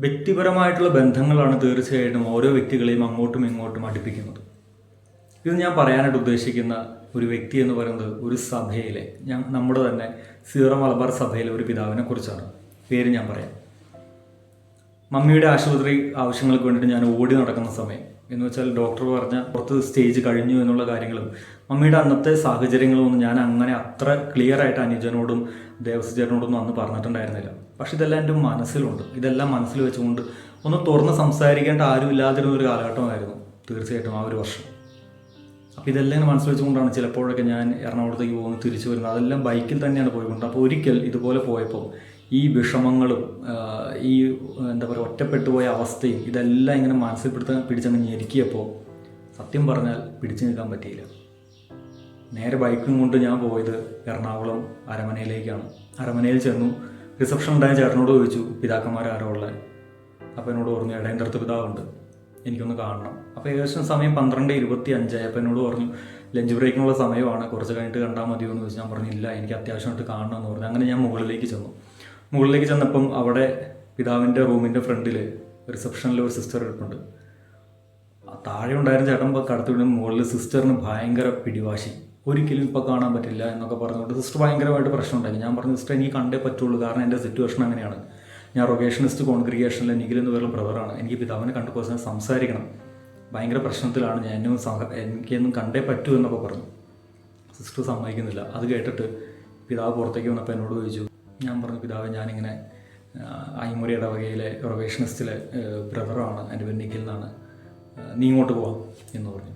വ്യക്തിപരമായിട്ടുള്ള ബന്ധങ്ങളാണ് തീർച്ചയായിട്ടും ഓരോ വ്യക്തികളെയും അങ്ങോട്ടും ഇങ്ങോട്ടും അടുപ്പിക്കുന്നത്. ഇത് ഞാൻ പറയാനായിട്ട് ഉദ്ദേശിക്കുന്ന ഒരു വ്യക്തി എന്ന് പറയുന്നത് ഒരു സഭയിലെ ഞാൻ നമ്മുടെ തന്നെ സീറോ മലബാർ സഭയിലെ ഒരു പിതാവിനെ കുറിച്ചാണ്. പേര് ഞാൻ പറയാം. മമ്മിയുടെ ആശുപത്രി ആവശ്യങ്ങൾക്ക് വേണ്ടിയിട്ട് ഞാൻ ഓടി നടക്കുന്ന സമയം എന്ന് വെച്ചാൽ ഡോക്ടർ പറഞ്ഞ പുറത്ത് സ്റ്റേജ് കഴിഞ്ഞു എന്നുള്ള കാര്യങ്ങളും മമ്മിയുടെ അന്നത്തെ സാഹചര്യങ്ങളും ഒന്നും ഞാൻ അങ്ങനെ അത്ര ക്ലിയർ ആയിട്ട് അനുജനോടും ദേവസ്വചേട്ടനോടൊന്നും അന്ന് പറഞ്ഞിട്ടുണ്ടായിരുന്നില്ല. പക്ഷെ ഇതെല്ലാം എന്റെ മനസ്സിലുണ്ട്. ഇതെല്ലാം മനസ്സിൽ വെച്ചുകൊണ്ട് ഒന്ന് തുറന്ന് സംസാരിക്കേണ്ട ആരും ഇല്ലാതിരുന്ന ഒരു കാലഘട്ടമായിരുന്നു തീർച്ചയായിട്ടും ആ ഒരു വർഷം. അപ്പോൾ ഇതെല്ലാം മനസ്സിൽ വെച്ചുകൊണ്ടാണ് ചിലപ്പോഴൊക്കെ ഞാൻ എറണാകുളത്തേക്ക് പോകുന്നത് തിരിച്ചു വരുന്നത്. അതെല്ലാം ബൈക്കിൽ തന്നെയാണ് പോയിക്കൊണ്ട് അപ്പോൾ ഒരിക്കൽ ഇതുപോലെ പോയപ്പോൾ ഈ വിഷമങ്ങളും ഈ എന്താ പറയുക ഒറ്റപ്പെട്ടു പോയ അവസ്ഥയും ഇതെല്ലാം ഇങ്ങനെ മനസ്സിൽ പിടുത്ത പിടിച്ചങ്ങ് ഞെരുക്കിയപ്പോൾ സത്യം പറഞ്ഞാൽ പിടിച്ചു നിൽക്കാൻ പറ്റിയില്ല. നേരെ ബൈക്കും കൊണ്ട് ഞാൻ പോയത് എറണാകുളം അരമനയിലേക്കാണ്. അരമനയിൽ ചെന്നു റിസപ്ഷൻ ഉണ്ടായ ചേട്ടനോട് ചോദിച്ചു പിതാക്കന്മാർ ആരോ ഉള്ളത് അപ്പോൾ എന്നോട് പറഞ്ഞു ഇടയന്തരത്ത് പിതാവുണ്ട്. എനിക്കൊന്ന് കാണണം. അപ്പോൾ ഏകദേശം സമയം പന്ത്രണ്ട് ഇരുപത്തി അഞ്ചായി അപ്പോൾ എന്നോട് പറഞ്ഞു ലഞ്ച് ബ്രേക്കിനുള്ള സമയമാണ്. കുറച്ച് കഴിഞ്ഞിട്ട് കണ്ടാൽ മതിയോ എന്ന് ചോദിച്ചു. ഞാൻ പറഞ്ഞു ഇല്ല എനിക്ക് അത്യാവശ്യമായിട്ട് കാണണം എന്ന് പറഞ്ഞു. അങ്ങനെ ഞാൻ മുകളിലേക്ക് ചെന്നു. മുകളിലേക്ക് ചെന്നപ്പം അവിടെ പിതാവിന്റെ റൂമിന്റെ ഫ്രണ്ടിൽ റിസപ്ഷനിൽ ഒരു സിസ്റ്റർ ഇരിപ്പുണ്ട്. താഴെ ഉണ്ടായിരുന്ന ചേട്ടൻ കടത്തി വിടുന്ന മുകളിൽ സിസ്റ്ററിന് ഭയങ്കര പിടിവാശി. ഒരിക്കലും ഇപ്പോൾ കാണാൻ പറ്റില്ല എന്നൊക്കെ പറഞ്ഞുകൊണ്ട് സിസ്റ്റർ ഭയങ്കരമായിട്ട് പ്രശ്നം ഉണ്ടായി ഞാൻ പറഞ്ഞു സിസ്റ്റർ എനിക്ക് കണ്ടേ പറ്റുള്ളൂ. കാരണം എന്റെ സിറ്റുവേഷൻ അങ്ങനെയാണ്. ഞാൻ റൊക്കേഷനിസ്റ്റ് കോൺഗ്രിഗേഷനിലെ നിഖിൽ എന്ന് പറയുന്ന ബ്രദറാണ്. എനിക്ക് പിതാവിനെ കണ്ട് കുറച്ച് സംസാരിക്കണം. ഭയങ്കര പ്രശ്നത്തിലാണ്. ഞാൻ എന്നും എനിക്കൊന്നും കണ്ടേ പറ്റൂ എന്നൊക്കെ പറഞ്ഞു. സിസ്റ്റർ സമ്മതിക്കുന്നില്ല. അത് കേട്ടിട്ട് പിതാവ് പുറത്തേക്ക് വന്നപ്പോൾ എന്നോട് ചോദിച്ചു ഞാൻ പറഞ്ഞു പിതാവ് ഞാനിങ്ങനെ ആ, ഐമുറി ഇടവകയിലെ റൊവേഷനിസ്റ്റിലെ ബ്രദറാണ് എന്റെ പേര് നിഖിൽ എന്നാണ്. നീ ഇങ്ങോട്ട് പോവാം എന്ന് പറഞ്ഞു.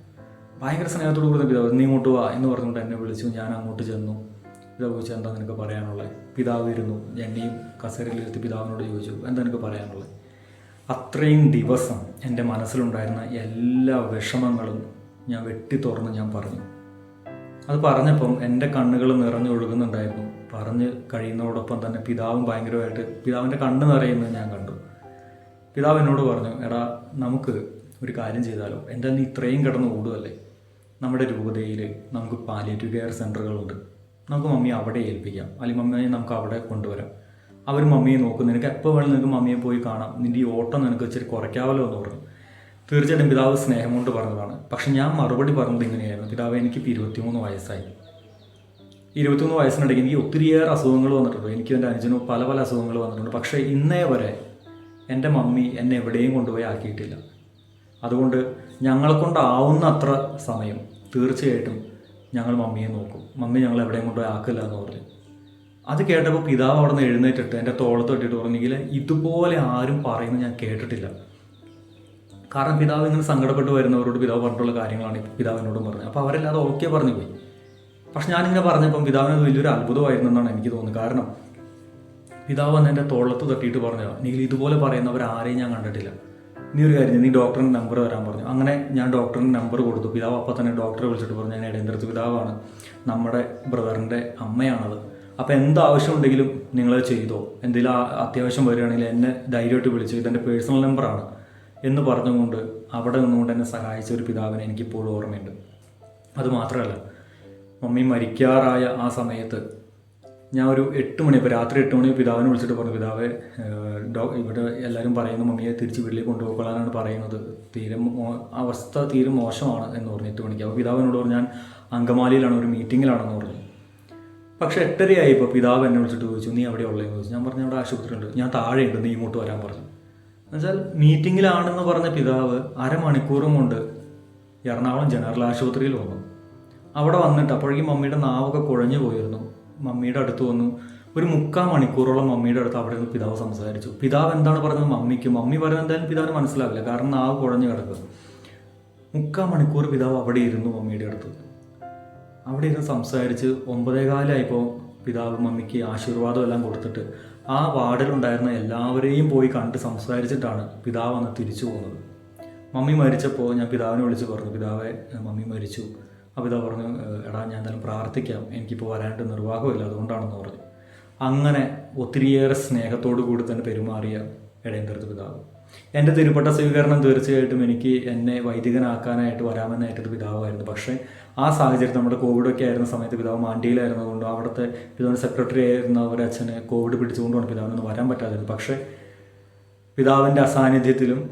ഭയങ്കര സ്നേഹത്തോട് കൂടി പിതാവ് നീ ഇങ്ങോട്ട് വാ എന്ന് പറഞ്ഞുകൊണ്ട് എന്നെ വിളിച്ചു. ഞാൻ അങ്ങോട്ട് ചെന്നു. പിതാവ് ചോദിച്ചു എന്താ നിനക്ക് പറയാനുള്ളത്? പിതാവ് ഇരുന്നു എന്നെയും കസേരയിലിരുത്തി പിതാവിനോട് ചോദിച്ചു എന്താ നിനക്ക് പറയാനുള്ളത്? അത്രയും ദിവസം എന്റെ മനസ്സിലുണ്ടായിരുന്ന എല്ലാ വിഷമങ്ങളും ഞാൻ വെട്ടി തുറന്ന് ഞാൻ പറഞ്ഞു. അത് പറഞ്ഞപ്പം എന്റെ കണ്ണുകൾ നിറഞ്ഞൊഴുകുന്നുണ്ടായിരുന്നു പറഞ്ഞ് കഴിയുന്നതോടൊപ്പം തന്നെ പിതാവും ഭയങ്കരമായിട്ട് പിതാവിന്റെ കണ്ണ് നിറയുന്നത് ഞാൻ കണ്ടു. പിതാവ് എന്നോട് പറഞ്ഞു എടാ നമുക്ക് ഒരു കാര്യം ചെയ്താലോ? എന്റെ നീ ഇത്രയും കിടന്ന് ഓടുമല്ലേ നമ്മുടെ രൂപതയിൽ നമുക്ക് പാലിയേറ്റീവ് കെയർ സെന്ററുകളുണ്ട് നമുക്ക് മമ്മിയെ അവിടെ ഏൽപ്പിക്കാം. അല്ലെങ്കിൽ മമ്മിയെ നമുക്ക് അവിടെ കൊണ്ടുവരാം. അവർ മമ്മിയെ നോക്കും നിനക്ക് എപ്പോൾ വേണമെങ്കിൽ നിനക്ക് മമ്മിയെ പോയി കാണാം. നിന്റെ ഈ ഓട്ടം നിനക്ക് ഇച്ചിരി കുറയ്ക്കാമല്ലോ എന്ന് പറഞ്ഞു. തീർച്ചയായിട്ടും പിതാവ് സ്നേഹം കൊണ്ട് പറഞ്ഞതാണ്. പക്ഷെ ഞാൻ മറുപടി പറഞ്ഞത് ഇങ്ങനെയായിരുന്നു. പിതാവ് എനിക്കിപ്പോൾ ഇരുപത്തിമൂന്ന് വയസ്സായി. ഇരുപത്തിമൂന്ന് വയസ്സിനിടയ്ക്ക് എനിക്ക് ഒത്തിരിയേറെ അസുഖങ്ങൾ വന്നിട്ടുണ്ട്. എനിക്ക് എന്റെ അനുജനും പല പല അസുഖങ്ങൾ വന്നിട്ടുണ്ട്. പക്ഷേ ഇന്നേ വരെ എന്റെ മമ്മി എന്നെ എവിടെയും കൊണ്ടുപോയി ആക്കിയിട്ടില്ല. അതുകൊണ്ട് ഞങ്ങളെ കൊണ്ടാവുന്ന അത്ര സമയം തീർച്ചയായിട്ടും ഞങ്ങൾ മമ്മിയെ നോക്കും. മമ്മി ഞങ്ങൾ എവിടെയും കൊണ്ടുപോയി ആക്കില്ല എന്ന് പറഞ്ഞു. അത് കേട്ടപ്പോൾ പിതാവ് അവിടെ നിന്ന് എഴുന്നേറ്റിട്ട് എന്റെ തോളത്ത് ഇട്ടിട്ട് പറഞ്ഞെങ്കിൽ ഇതുപോലെ ആരും പറയുന്നത് ഞാൻ കേട്ടിട്ടില്ല. കാരണം പിതാവ് ഇങ്ങനെ സങ്കടപ്പെട്ട് വരുന്നവരോട് പിതാവ് പറഞ്ഞിട്ടുള്ള കാര്യങ്ങളാണ് പിതാവിനോടും പറഞ്ഞത്. അപ്പോൾ അവരെല്ലാതെ ഓക്കെ പറഞ്ഞു പോയി. പക്ഷെ ഞാനിങ്ങനെ പറഞ്ഞപ്പം പിതാവിന് അത് വലിയൊരു അത്ഭുതമായിരുന്നു എന്നാണ് എനിക്ക് തോന്നുന്നത്. കാരണം പിതാവ് വന്ന് എന്റെ തോളത്ത് തട്ടിയിട്ട് പറഞ്ഞു നീ ഇതുപോലെ പറയുന്നവർ ആരെയും ഞാൻ കണ്ടിട്ടില്ല. നീ ഒരു കാര്യം നീ ഡോക്ടറിന്റെ നമ്പർ തരാൻ പറഞ്ഞു. അങ്ങനെ ഞാൻ ഡോക്ടറിന്റെ നമ്പർ കൊടുത്തു. പിതാവ് അപ്പം തന്നെ ഡോക്ടറെ വിളിച്ചിട്ട് പറഞ്ഞു ഞാൻ ഇടയന്തരത്ത് പിതാവാണ്. നമ്മുടെ ബ്രദറിന്റെ അമ്മയാണത്. അപ്പോൾ എന്ത് ആവശ്യമുണ്ടെങ്കിലും നിങ്ങൾ ചെയ്തോ. എന്തെങ്കിലും അത്യാവശ്യം വരികയാണെങ്കിൽ എന്നെ ധൈര്യമായിട്ട് വിളിച്ചു. ഇതെന്റെ പേഴ്സണൽ നമ്പറാണ്. എന്ന് പറഞ്ഞുകൊണ്ട് അവിടെ നിന്നുകൊണ്ട് എന്നെ സഹായിച്ച ഒരു പിതാവിനെ എനിക്കിപ്പോഴും ഓർമ്മയുണ്ട്. അതുമാത്രമല്ല മമ്മി മരിക്കാറായ ആ സമയത്ത് ഞാൻ ഒരു എട്ട് മണി ഇപ്പോൾ രാത്രി എട്ട് മണി പിതാവിനെ വിളിച്ചിട്ട് പറഞ്ഞു പിതാവ് ഡോ ഇവിടെ എല്ലാവരും പറയുന്നു മമ്മിയെ തിരിച്ച് വീട്ടിലേക്ക് കൊണ്ടുപോയിക്കൊള്ളാനാണ് പറയുന്നത്. തീരെ അവസ്ഥ തീരെ മോശമാണ് എന്ന് പറഞ്ഞു എട്ട് മണിക്ക്. അപ്പോൾ പിതാവിനോട് പറഞ്ഞു ഞാൻ അങ്കമാലിയിലാണ് ഒരു മീറ്റിങ്ങിലാണെന്ന് പറഞ്ഞു. പക്ഷേ എട്ടരയായി ഇപ്പോൾ പിതാവ് എന്നെ വിളിച്ചിട്ട് ചോദിച്ചു നീ അവിടെ ഉള്ളതെന്ന് ചോദിച്ചു. ഞാൻ പറഞ്ഞു അവിടെ ആശുപത്രി ഉണ്ട് ഞാൻ താഴെയുണ്ട്. നീ ഇങ്ങോട്ട് വരാൻ പറഞ്ഞു. എന്നുവെച്ചാൽ മീറ്റിങ്ങിലാണെന്ന് പറഞ്ഞ പിതാവ് അരമണിക്കൂറും കൊണ്ട് എറണാകുളം ജനറൽ ആശുപത്രിയിൽ വന്നു അവിടെ വന്നിട്ട് അപ്പോഴേക്കും മമ്മിയുടെ നാവൊക്കെ കുഴഞ്ഞു പോയിരുന്നു. മമ്മിയുടെ അടുത്ത് വന്നു. ഒരു മുക്കാൽ മണിക്കൂറോളം മമ്മിയുടെ അടുത്ത് അവിടെ നിന്ന് പിതാവ് സംസാരിച്ചു. പിതാവ് എന്താണ് പറയുന്നത് മമ്മിക്ക്? മമ്മി പറയുന്നത് എന്തായാലും പിതാവിന് മനസ്സിലാവില്ല. കാരണം നാവ് കുഴഞ്ഞു കിടക്കുന്നു. മുക്കാൽ മണിക്കൂർ പിതാവ് അവിടെ ഇരുന്നു മമ്മിയുടെ അടുത്ത്. അവിടെ ഇരുന്ന് സംസാരിച്ച് ഒമ്പതേകാലായപ്പോൾ പിതാവ് മമ്മിക്ക് ആശീർവാദം എല്ലാം കൊടുത്തിട്ട് ആ വാർഡിലുണ്ടായിരുന്ന എല്ലാവരെയും പോയി കണ്ട് സംസാരിച്ചിട്ടാണ് പിതാവ് അന്ന് തിരിച്ചു പോകുന്നത്. മമ്മി മരിച്ചപ്പോൾ ഞാൻ പിതാവിനെ വിളിച്ച് പറഞ്ഞു പിതാവെ മമ്മി മരിച്ചു. ആ പിതാവ് പറഞ്ഞു എടാ ഞാൻ എന്തായാലും പ്രാർത്ഥിക്കാം. എനിക്കിപ്പോൾ വരാനായിട്ട് നിർവാഹമില്ല അതുകൊണ്ടാണെന്ന് പറഞ്ഞു. അങ്ങനെ ഒത്തിരിയേറെ സ്നേഹത്തോടു കൂടി തന്നെ പെരുമാറിയ ഇടയന്തരത്ത് പിതാവ്. എന്റെ തിരുപ്പട്ട സ്വീകരണം തീർച്ചയായിട്ടും എനിക്ക് എന്നെ വൈദികനാക്കാനായിട്ട് വരാമെന്നായിട്ടൊരു പിതാവായിരുന്നു. പക്ഷേ ആ സാഹചര്യം നമ്മുടെ കോവിഡൊക്കെ ആയിരുന്ന സമയത്ത് പിതാവ് മാണ്ടിയിലായിരുന്നതുകൊണ്ട് അവിടുത്തെ പിതാവിന്റെ സെക്രട്ടറി ആയിരുന്ന ഒരു അച്ഛന് കോവിഡ് പിടിച്ചുകൊണ്ടാണ് പിതാവിനൊന്ന് വരാൻ പറ്റാതിരുന്നത്. പക്ഷേ പിതാവിന്റെ അസാന്നിധ്യത്തിലും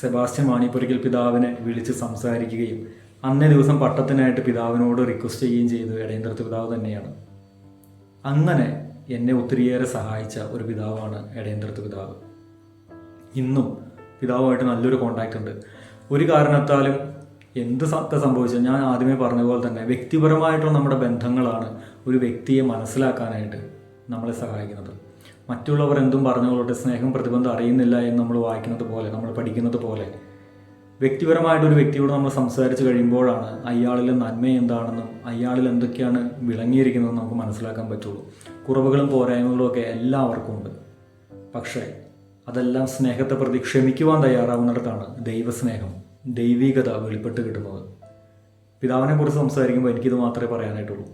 സെബാസ്റ്റ്യൻ മാണിപ്പുരയ്ക്കൽ പിതാവിനെ വിളിച്ച് സംസാരിക്കുകയും അന്നേ ദിവസം പട്ടത്തിനായിട്ട് പിതാവിനോട് റിക്വസ്റ്റ് ചെയ്യുകയും ചെയ്തു. ഇടയന്ത്രത്ത് പിതാവ് തന്നെയാണ്. അങ്ങനെ എന്നെ ഒത്തിരിയേറെ സഹായിച്ച ഒരു പിതാവാണ് ഇടയന്ത്രത്ത് പിതാവ്. ഇന്നും പിതാവുമായിട്ട് നല്ലൊരു കോണ്ടാക്റ്റ് ഉണ്ട്. ഒരു കാരണത്താലും എന്ത് സത്ത സംഭവിച്ചാൽ ഞാൻ ആദ്യമേ പറഞ്ഞ പോലെ തന്നെ വ്യക്തിപരമായിട്ടുള്ള നമ്മുടെ ബന്ധങ്ങളാണ് ഒരു വ്യക്തിയെ മനസ്സിലാക്കാനായിട്ട് നമ്മളെ സഹായിക്കുന്നത്. മറ്റുള്ളവർ എന്തും പറഞ്ഞുകൊള്ളട്ടെ സ്നേഹം പ്രതിബന്ധം അറിയുന്നില്ല എന്ന് നമ്മൾ വായിക്കുന്നത് പോലെ നമ്മൾ പഠിക്കുന്നത് പോലെ വ്യക്തിപരമായിട്ട് ഒരു വ്യക്തിയോട് നമ്മൾ സംസാരിച്ച് കഴിയുമ്പോഴാണ് അയാളിലെ നന്മ എന്താണെന്നും അയാളിൽ എന്തൊക്കെയാണ് വിളങ്ങിയിരിക്കുന്നതെന്ന് നമുക്ക് മനസ്സിലാക്കാൻ പറ്റുള്ളൂ. കുറവുകളും പോരായ്മകളും ഒക്കെ എല്ലാവർക്കും ഉണ്ട്. പക്ഷേ അതെല്ലാം സ്നേഹത്തെ പ്രതി ക്ഷമിക്കുവാൻ തയ്യാറാവുന്നിടത്താണ് ദൈവസ്നേഹം ദൈവികത വെളിപ്പെട്ട് കിട്ടുന്നത്. പിതാവിനെ കുറിച്ച് സംസാരിക്കുമ്പോൾ എനിക്കിത് മാത്രമേ പറയാനായിട്ടുള്ളൂ.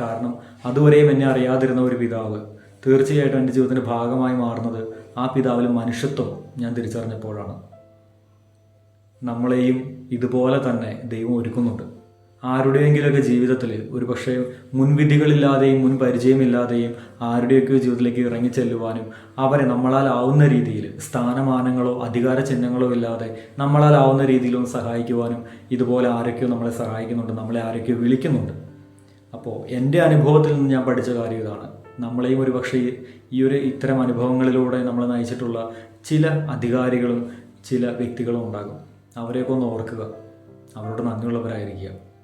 കാരണം അതുവരെയും എന്നെ അറിയാതിരുന്ന ഒരു പിതാവ് തീർച്ചയായിട്ടും എന്റെ ജീവിതത്തിന്റെ ഭാഗമായി മാറുന്നത് ആ പിതാവിൽ മനുഷ്യത്വം ഞാൻ തിരിച്ചറിഞ്ഞപ്പോഴാണ്. നമ്മളെയും ഇതുപോലെ തന്നെ ദൈവം ഒരുക്കുന്നുണ്ട്. ആരുടെയെങ്കിലുമൊക്കെ ജീവിതത്തിൽ ഒരു പക്ഷേ മുൻവിധികളില്ലാതെയും മുൻ പരിചയമില്ലാതെയും ആരുടെയൊക്കെ ജീവിതത്തിലേക്ക് ഇറങ്ങിച്ചെല്ലുവാനും അവരെ നമ്മളാൽ ആവുന്ന രീതിയിൽ സ്ഥാനമാനങ്ങളോ അധികാര ചിഹ്നങ്ങളോ ഇല്ലാതെ നമ്മളാൽ ആവുന്ന രീതിയിലൊന്ന് സഹായിക്കുവാനും ഇതുപോലെ ആരൊക്കെയോ നമ്മളെ സഹായിക്കുന്നുണ്ട് നമ്മളെ ആരൊക്കെയോ വിളിക്കുന്നുണ്ട്. അപ്പോൾ എന്റെ അനുഭവത്തിൽ നിന്ന് ഞാൻ പഠിച്ച കാര്യം ഇതാണ്. നമ്മളെയും ഒരു പക്ഷേ ഈ ഒരു ഇത്തരം അനുഭവങ്ങളിലൂടെ നമ്മളെ നയിച്ചിട്ടുള്ള ചില അധികാരികളും ചില വ്യക്തികളും ഉണ്ടാകും. അവരെയൊക്കെ ഒന്ന് ഓർക്കുക. അവരോട് നന്ദിയുള്ളവരായിരിക്കുക.